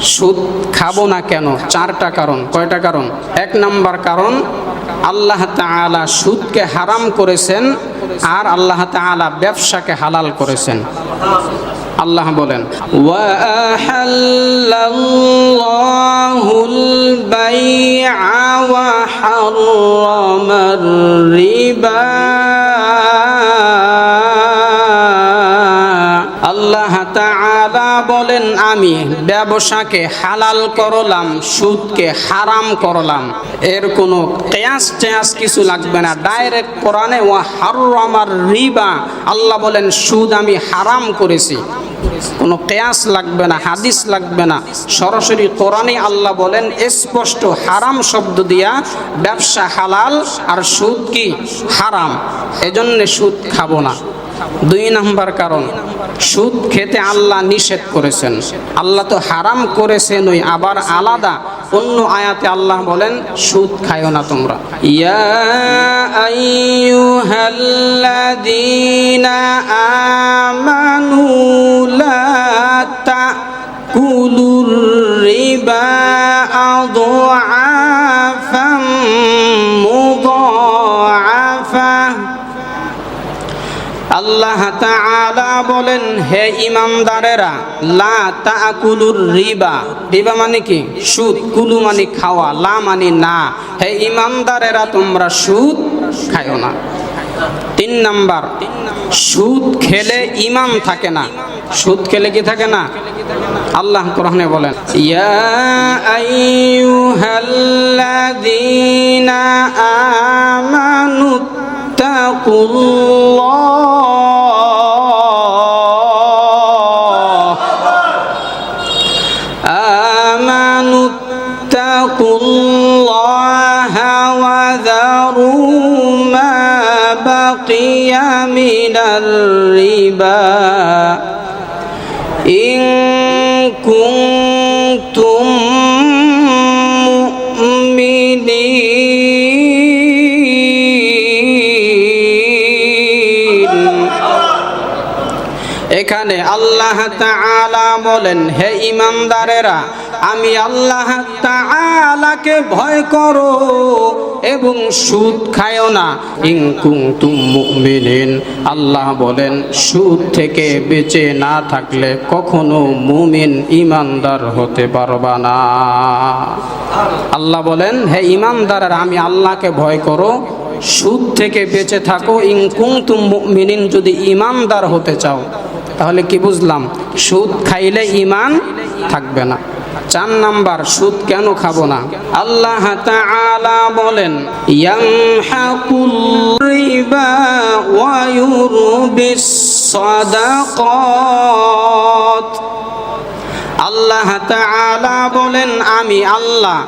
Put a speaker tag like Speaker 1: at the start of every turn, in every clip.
Speaker 1: সুদ খাব না কেন? চারটা কারণ। কয়টা কারণ? এক নাম্বার কারণ, আল্লাহ তালা সুদকে হারাম করেছেন আর আল্লাহ তালা ব্যবসাকে হালাল করেছেন। আল্লাহ বলেন, ওয়া আমি ব্যবসাকে হালাল করলাম, সুদকে হারাম করলাম। এর কোনো কেয়াস টেয়াস কিছু লাগবে না। ডাইরেক্ট কোরআনে ও হারামার রিবা, আল্লাহ বলেন, সুদ আমি হারাম করেছি। কোনো কেয়াস লাগবে না, হাদিস লাগবে না। সরাসরি কোরআনে আল্লাহ বলেন, স্পষ্ট হারাম শব্দ দিয়া ব্যবসা হালাল আর সুদ কি? হারাম। এজন্য সুদ খাব না। দুই নাম্বার কারণ, সুদ খেতে আল্লাহ নিষেধ করেছেন। আল্লাহ তো হারাম করেছেন, ওই আবার আলাদা। অন্য আয়াতে আল্লাহ বলেন, সুদ খায়ও না তোমরা। ইয়া আমানু লা তাকুলুর রিবা আল্লাহ তাআলা বলেন, হে ইমানদারেরা, লা তাকুলুর রিবা। রিবা মানে কি? সুদ, কুলু মানে খাওয়া, লা মানে না। হে ইমানদারেরা, তোমরা সুদ খায়ো না। তিন নাম্বার, সুদ খেলে ইমান থাকে না। সুদ খেলে কি থাকে না? আল্লাহ কোরআনে বলেন, ইয়া আইয়ুহাল্লাযীনা আমানু آمنوا اتقوا الله وذروا ما بقي من الربا এখানে আল্লাহ তাআলা বলেন, হে ইমানদারেরা, আমি আল্লাহ তাআলাকে ভয় করো এবং সুদ খায়ও না। ইন কুনতুম মুমিনিন। আল্লাহ বলেন, সুদ থেকে বেঁচে না থাকলে কখনো মুমিন ইমানদার হতে পারবা না। আল্লাহ বলেন, হে ইমানদারেরা, আমি আল্লাহকে ভয় করো, সুদ থেকে বেঁচে থাকো। ইন কুনতুম মুমিনিন, যদি ইমানদার হতে চাও তাহলে কি বুঝলাম? সুদ খাইলে ইমান থাকবে না। চার নাম্বার, সুদ কেন খাব না? আল্লাহ তাআলা বলেন, ইয়ামহাকুল রিবা ওয়া ইউরবিস সাদাকাত আল্লাহ বলেন, আমি আল্লাহ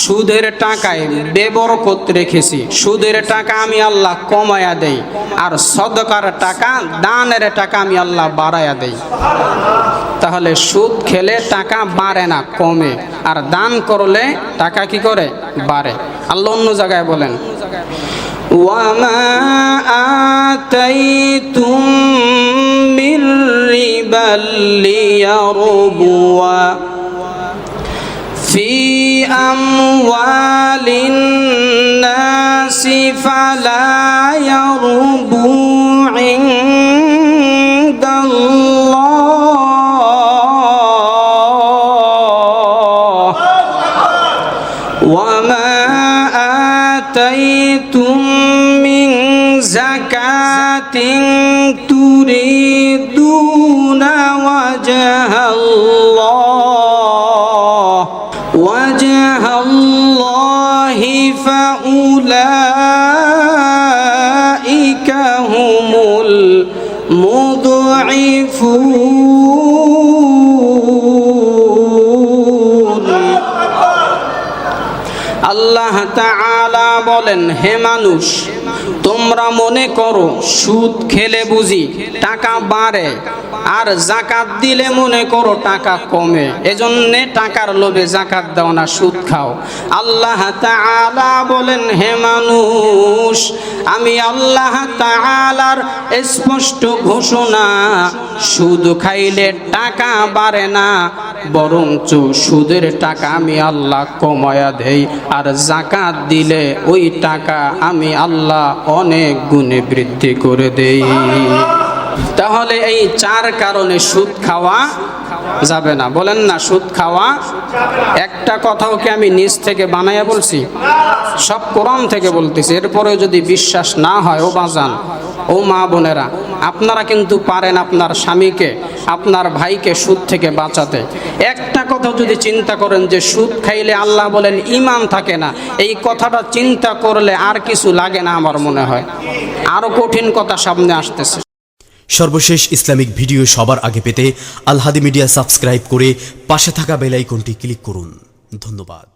Speaker 1: সুদের টাকায় বেবরকত রেখেছি। সুদের টাকা আমি আল্লাহ কমায়া দেই, আর সদকার টাকা, দানের টাকা আমি আল্লাহ বাড়ায়া দেই। তাহলে সুদ খেলে টাকা বাড়ে না, কমে। আর দান করলে টাকা কি করে? বাড়ে। আল্লাহ অন্য জায়গায় বলেন ওয়ামা আতাইতুম ليربو في أموال المضعفون আল্লাহ তাআলা বলেন হে মানুষ তোমরা মনে করো, সুদ খেলে বুঝি টাকা বাড়ে, আর জাকাত দিলে মনে করো টাকা কমে। এজন্যে টাকার লোভে জাকাত দাও না, সুদ খাও। আল্লাহ তাআলা বলেন, হে মানুষ, আমি আল্লাহ তাআলার স্পষ্ট ঘোষণা, সুদ খাইলে টাকা বাড়ে না বরঞ্চ সুদের টাকা আমি আল্লাহ কমায়া দেই, আর জাকাত দিলে ওই টাকা আমি আল্লাহ অনেক গুণে বৃদ্ধি করে দেই। তাহলে এই চার কারণে সুদ খাওয়া যাবে না। বলেন না, সুদ খাওয়া একটা কথাও কি আমি নিজ থেকে বানাইয়া বলছি? সব কোরআন থেকে বলতেছি। এরপরেও যদি বিশ্বাস না হয়, ও বাজান ও মা বোনেরা, আপনারা কিন্তু পারেন আপনার স্বামীকে, আপনার ভাইকে সুদ থেকে বাঁচাতে। একটা কথা যদি চিন্তা করেন যে সুদ খাইলে আল্লাহ বলেন ইমান থাকে না, এই কথাটা চিন্তা করলে আর কিছু লাগে না আমার মনে হয়। আরও কঠিন কথা সামনে আসতেছে।
Speaker 2: সর্বশেষ ইসলামিক ভিডিও সবার আগে পেতে আলহাদি মিডিয়া সাবস্ক্রাইব করে পাশে থাকা বেল আইকনটি ক্লিক করুন। ধন্যবাদ।